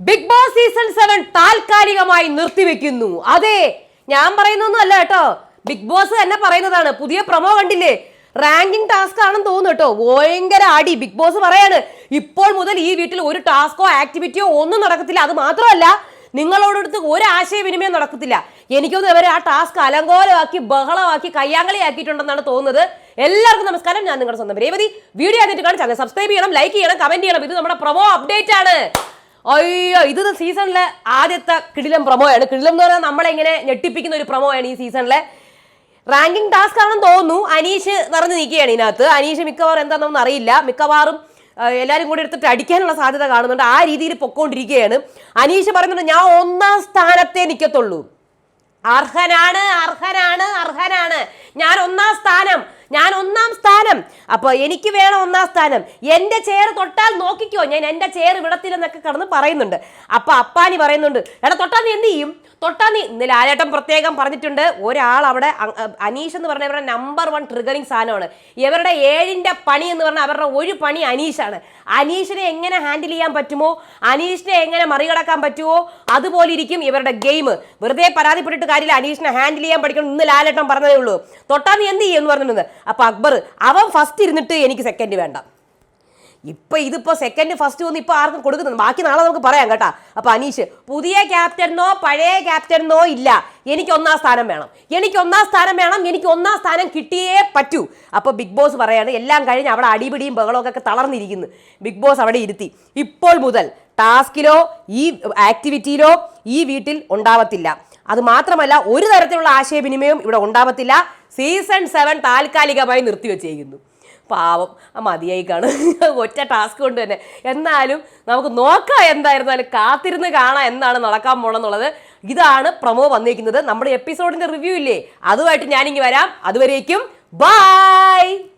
Big boss season seven താൽക്കാലികമായി നിർത്തിവെക്കുന്നു. അതെ ഞാൻ പറയുന്നൊന്നും അല്ല കേട്ടോ. ബിഗ് ബോസ് തന്നെ പറയുന്നതാണ്. പുതിയ പ്രമോ കണ്ടില്ലേ? റാങ്കിങ് ടാസ്ക് ആണെന്ന് തോന്നുന്നു കേട്ടോ. ഭയങ്കര അടി. ബിഗ് ബോസ് പറയാണ് ഇപ്പോൾ മുതൽ ഈ വീട്ടിൽ ഒരു ടാസ്കോ ആക്ടിവിറ്റിയോ ഒന്നും നടക്കത്തില്ല. അത് മാത്രമല്ല നിങ്ങളോടടുത്ത് ഒരു ആശയവിനിമയം നടക്കത്തില്ല. എനിക്കൊന്നും ഇവരെ ആ ടാസ്ക് അലങ്കോലമാക്കി ബഹളമാക്കി കയ്യാങ്കളിയാക്കിയിട്ടുണ്ടെന്നാണ് തോന്നുന്നത്. എല്ലാവർക്കും നമസ്കാരം. ഞാൻ നിങ്ങളുടെ സ്വന്തം രേവതി. വീഡിയോ ആയിട്ട് കാണാൻ ചാനൽ സബ്സ്ക്രൈബ് ചെയ്യണം ലൈക്ക് ചെയ്യണം കമന്റ് ചെയ്യണം. ഇത് നമ്മുടെ പ്രൊമോ അപ്ഡേറ്റ് ആണ്. അയ്യോ ഇത് സീസണിലെ ആദ്യത്തെ കിടിലം പ്രൊമോയാണ് കിടിലം എന്ന് പറഞ്ഞാൽ നമ്മളെങ്ങനെ ഞെട്ടിപ്പിക്കുന്ന ഒരു പ്രൊമോയാണ് ഈ സീസണിലെ റാങ്കിങ് ടാസ്ക് ആണെന്ന് തോന്നുന്നു. അനീഷ് നിറഞ്ഞു നിൽക്കുകയാണ് ഇതിനകത്ത്. അനീഷ് മിക്കവാറും എന്താണെന്നൊന്നും അറിയില്ല. മിക്കവാറും എല്ലാവരും കൂടി എടുത്തിട്ട് അടിക്കാനുള്ള സാധ്യത കാണുന്നുണ്ട്. ആ രീതിയിൽ പൊക്കോണ്ടിരിക്കുകയാണ്. അനീഷ് പറയുന്നുണ്ട് ഞാൻ ഒന്നാം സ്ഥാനത്തെ നിൽക്കത്തുള്ളൂ അർഹനാണ് അർഹനാണ് അർഹനാണ്. ഞാൻ ഒന്നാം സ്ഥാനം ഞാൻ ഒന്നാം സ്ഥാനം. അപ്പൊ എനിക്ക് വേണം ഒന്നാം സ്ഥാനം. എന്റെ ചെയർ തൊട്ടാൽ നോക്കിക്കോ. ഞാൻ എന്റെ ചെയർ വിടത്തില്ലെന്നൊക്കെ കടന്ന് പറയുന്നുണ്ട്. അപ്പൊ അപ്പാനി പറയുന്നുണ്ട് എടാ തൊട്ടാ നീ എന്ത് ചെയ്യും? തൊട്ടാ നീ ഇന്ന് ലാലേട്ടൻ പ്രത്യേകം പറഞ്ഞിട്ടുണ്ട് ഒരാൾ അവിടെ അനീഷ് എന്ന് പറഞ്ഞ ഇവരുടെ നമ്പർ വൺ ട്രിഗറിങ് സാധനമാണ്. ഇവരുടെ ഏഴിന്റെ പണി എന്ന് പറഞ്ഞാൽ അവരുടെ ഒരു പണി അനീഷാണ്. അനീഷിനെ എങ്ങനെ ഹാൻഡിൽ ചെയ്യാൻ പറ്റുമോ? അനീഷിനെ എങ്ങനെ മറികടക്കാൻ പറ്റുമോ അതുപോലെ ഇരിക്കും ഇവരുടെ ഗെയിം വെറുതെ പരാതിപ്പെട്ടിട്ട് കാര്യമില്ല. അനീഷിനെ ഹാൻഡിൽ ചെയ്യാൻ പഠിക്കണം ഇന്ന് ലാലേട്ടൻ പറഞ്ഞതേ ഉള്ളൂ. തൊട്ടാ നീ എന്ത് ചെയ്യും എന്ന് പറഞ്ഞിട്ടുണ്ട്. അപ്പൊ അക്ബർ അവൻ ഫസ്റ്റ് ഇരുന്നിട്ട് എനിക്ക് സെക്കൻഡ് വേണ്ട. ഇപ്പം ഇതിപ്പോൾ സെക്കൻഡ് ഫസ്റ്റ് ഒന്നും ഇപ്പോൾ ആർക്കും കൊടുക്കുന്നുണ്ട്. ബാക്കി നാളെ നമുക്ക് പറയാം കേട്ടോ. അപ്പോൾ അനീഷ് പുതിയ ക്യാപ്റ്റനോ പഴയ ക്യാപ്റ്റനോ ഇല്ല. എനിക്ക് ഒന്നാം സ്ഥാനം വേണം. എനിക്ക് ഒന്നാം സ്ഥാനം വേണം. എനിക്ക് ഒന്നാം സ്ഥാനം കിട്ടിയേ പറ്റൂ. അപ്പോൾ ബിഗ് ബോസ് പറയാണ് എല്ലാം കഴിഞ്ഞ് അവിടെ അടിപിടിയും ബഹളമൊക്കെ തളർന്നിരിക്കുന്നു. ബിഗ് ബോസ് അവിടെ ഇരുത്തി. ഇപ്പോൾ മുതൽ ടാസ്കിലോ ഈ ആക്ടിവിറ്റിയിലോ ഈ വീട്ടിൽ ഉണ്ടാവത്തില്ല. അത് മാത്രമല്ല ഒരു തരത്തിലുള്ള ആശയവിനിമയവും ഇവിടെ ഉണ്ടാവത്തില്ല. സീസൺ സെവൻ താൽക്കാലികമായി നിർത്തിവെച്ചേക്കുന്നു പാവം ആ മതിയായി കാണും. ഒറ്റ ടാസ്ക് കൊണ്ട് തന്നെ. എന്നാലും നമുക്ക് നോക്കാം എന്തായിരുന്നാലും കാത്തിരുന്ന് കാണാം എന്താണ് നടക്കാൻ പോണെന്നുള്ളത്. ഇതാണ് പ്രമോ വന്നിരിക്കുന്നത്. നമ്മുടെ എപ്പിസോഡിന്റെ റിവ്യൂ ഇല്ലേ? അതുമായിട്ട് ഞാനിങ്ങി വരാം. അതുവരേക്കും ബൈ!